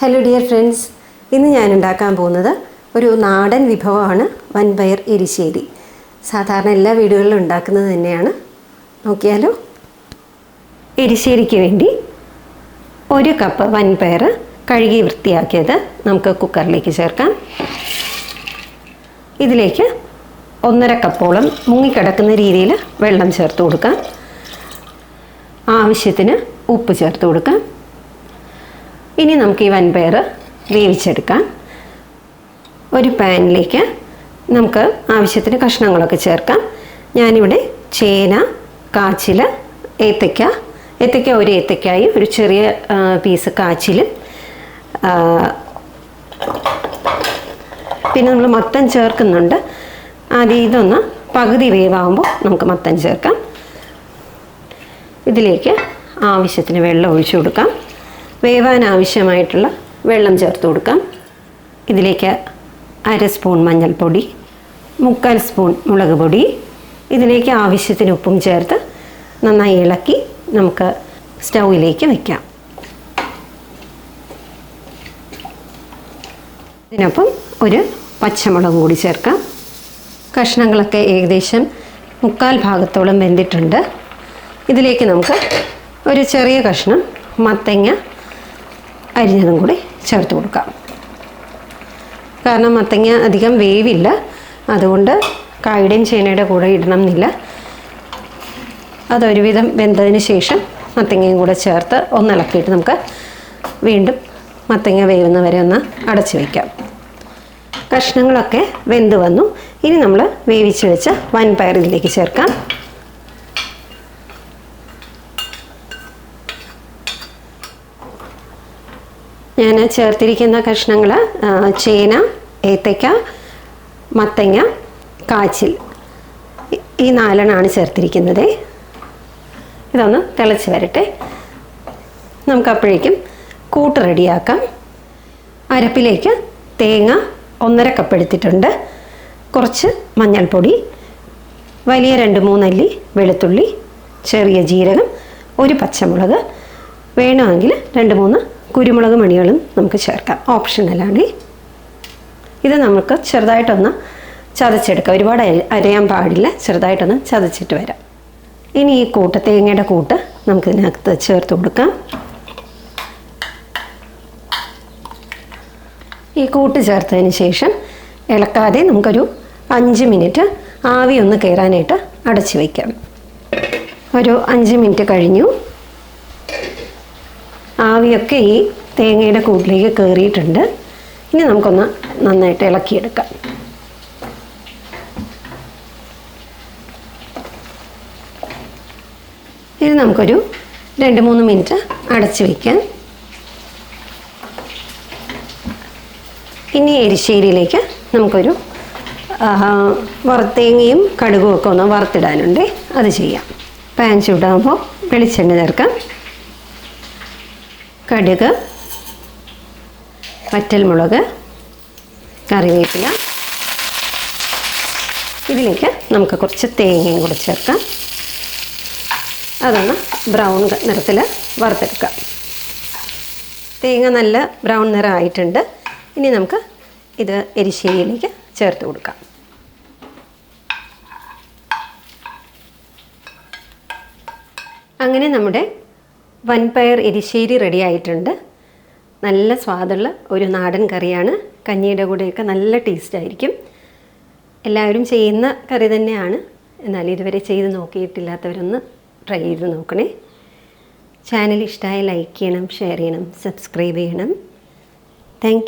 Hello dear friends ഇന്ന് ഞാൻ ഉണ്ടാക്കാൻ പോകുന്നത് ഒരു നാടൻ വിഭവമാണ് വൻപയർ എരിശ്ശേരി. സാധാരണ എല്ലാ വീടുകളിലും ഉണ്ടാക്കുന്നത് തന്നെയാണ്. നോക്കിയാലോ? എരിശ്ശേരിക്ക് വേണ്ടി ഒരു കപ്പ് വൻപയർ കഴുകി വൃത്തിയാക്കിയത് നമുക്ക് കുക്കറിലേക്ക് ചേർക്കാം. ഇതിലേക്ക് ഒന്നര കപ്പോളം മുങ്ങിക്കിടക്കുന്ന രീതിയിൽ വെള്ളം ചേർത്ത് കൊടുക്കാം. ആവശ്യത്തിന് ഉപ്പ് ചേർത്ത് കൊടുക്കാം. ഇനി നമുക്ക് ഈ വൻപയർ വേവിച്ചെടുക്കാം. ഒരു പാനിലേക്ക് നമുക്ക് ആവശ്യത്തിന് കഷ്ണങ്ങളൊക്കെ ചേർക്കാം. ഞാനിവിടെ ചേന കാച്ചിൽ ഏത്തയ്ക്ക. ഏത്തയ്ക്ക ഒരു ഏത്തയ്ക്കായും ഒരു ചെറിയ പീസ് കാച്ചിൽ പിന്നെ നമ്മൾ മത്തൻ ചേർക്കുന്നുണ്ട്. ആദ്യം ഇതൊന്ന് പകുതി വേവാകുമ്പോൾ നമുക്ക് മത്തൻ ചേർക്കാം. ഇതിലേക്ക് ആവശ്യത്തിന് വെള്ളം ഒഴിച്ചു കൊടുക്കാം. വേവാൻ ആവശ്യമായിട്ടുള്ള വെള്ളം ചേർത്ത് കൊടുക്കാം. ഇതിലേക്ക് അര സ്പൂൺ മഞ്ഞൾപ്പൊടി മുക്കാൽ സ്പൂൺ മുളക് പൊടി ഇതിലേക്ക് ആവശ്യത്തിന് ഉപ്പും ചേർത്ത് നന്നായി ഇളക്കി നമുക്ക് സ്റ്റൗവിലേക്ക് വയ്ക്കാം ഇതിനൊപ്പം ഒരു പച്ചമുളക് കൂടി ചേർക്കാം. കഷ്ണങ്ങളൊക്കെ ഏകദേശം മുക്കാൽ ഭാഗത്തോളം വെന്തിട്ടുണ്ട്. ഇതിലേക്ക് നമുക്ക് ഒരു ചെറിയ കഷ്ണം മത്തങ്ങ അരിഞ്ഞതും കൂടി ചേർത്ത് കൊടുക്കാം. കാരണം മത്തങ്ങ അധികം വേവില്ല. അതുകൊണ്ട് കായുടെയും ചേനയുടെ കൂടെ ഇടണം എന്നില്ല. അതൊരുവിധം വെന്തതിന് ശേഷം മത്തങ്ങയും കൂടെ ചേർത്ത് ഒന്നിളക്കിയിട്ട് നമുക്ക് വീണ്ടും മത്തങ്ങ വേവുന്ന വരെ ഒന്ന് അടച്ചു വയ്ക്കാം കഷ്ണങ്ങളൊക്കെ വെന്ത് വന്നു. ഇനി നമ്മൾ വേവിച്ച് വെച്ച വൻപയർ ഇതിലേക്ക് ചേർക്കാം. ഞാൻ ചേർത്തിരിക്കുന്ന കഷ്ണങ്ങൾ ചേന ഏത്തയ്ക്ക മത്തങ്ങ കാച്ചിൽ. ഈ- നാലെണ്ണമാണ് ചേർത്തിരിക്കുന്നത്. ഇതൊന്ന് തിളച്ച് വരട്ടെ. നമുക്കപ്പോഴേക്കും കൂട്ട് റെഡിയാക്കാം. അരപ്പിലേക്ക് തേങ്ങ ഒന്നര കപ്പ് എടുത്തിട്ടുണ്ട്. കുറച്ച് മഞ്ഞൾപ്പൊടി വലിയ രണ്ട് മൂന്നല്ലി വെളുത്തുള്ളി ചെറിയ ജീരകം ഒരു പച്ചമുളക്. വേണമെങ്കിൽ രണ്ട് മൂന്ന് കുരുമുളക് മണികളും നമുക്ക് ചേർക്കാം. ഓപ്ഷണലാണ് ഇത് നമുക്ക് ചെറുതായിട്ടൊന്ന് ചതച്ചെടുക്കാം. ഒരുപാട് അരയാൻ പാടില്ല. ചെറുതായിട്ടൊന്ന് ചതച്ചിട്ട് വരാം. ഇനി ഈ കൂട്ട് തേങ്ങയുടെ കൂട്ട് നമുക്കിതിനകത്ത് ചേർത്ത് കൊടുക്കാം. ഈ കൂട്ട് ചേർത്തതിന് ശേഷം ഇളക്കാതെ നമുക്കൊരു അഞ്ച് മിനിറ്റ് ആവി ഒന്ന് കയറാനായിട്ട് അടച്ചു വയ്ക്കാം. ഒരു അഞ്ച് മിനിറ്റ് കഴിഞ്ഞു. ആവിയൊക്കെ ഈ തേങ്ങയുടെ കൂട്ടിലേക്ക് കയറിയിട്ടുണ്ട് ഇനി നമുക്കൊന്ന് നന്നായിട്ട് ഇളക്കിയെടുക്കാം. ഇനി നമുക്കൊരു രണ്ട് മൂന്ന് മിനിറ്റ് അടച്ചു വയ്ക്കാം ഇനി എരിശ്ശേരിയിലേക്ക് നമുക്കൊരു വറുത്തേങ്ങയും കടുകും ഒക്കെ ഒന്ന് വറുത്തിടാനുണ്ട്. അത് ചെയ്യാം. പാൻ ചൂടാകുമ്പോൾ വെളിച്ചെണ്ണ ചേർക്കാം. കടുക് വറ്റൽമുളക് കറിവേപ്പില. ഇതിലേക്ക് നമുക്ക് കുറച്ച് തേങ്ങയും കൂടി ചേർക്കാം. അതൊന്ന് ബ്രൗൺ നിറത്തിൽ വറുത്തെടുക്കാം. തേങ്ങ നല്ല ബ്രൗൺ നിറം ആയിട്ടുണ്ട് ഇനി നമുക്ക് ഇത് എരിശ്ശേരിയിലേക്ക് ചേർത്ത് കൊടുക്കാം. അങ്ങനെ നമ്മുടെ വൻപയർ എരിശ്ശേരി റെഡി ആയിട്ടുണ്ട്. നല്ല സ്വാദുള്ള ഒരു നാടൻ കറിയാണ്. കഞ്ഞിയുടെ കൂടെയൊക്കെ നല്ല ടേസ്റ്റ് ആയിരിക്കും. എല്ലാവരും ചെയ്യുന്ന കറി തന്നെയാണ്. എന്നാൽ ഇതുവരെ ചെയ്ത് നോക്കിയിട്ടില്ലാത്തവരൊന്ന് ട്രൈ ചെയ്ത് നോക്കണേ. ചാനൽ ഇഷ്ടമായ ലൈക്ക് ചെയ്യണം ഷെയർ ചെയ്യണം സബ്സ്ക്രൈബ് ചെയ്യണം. താങ്ക്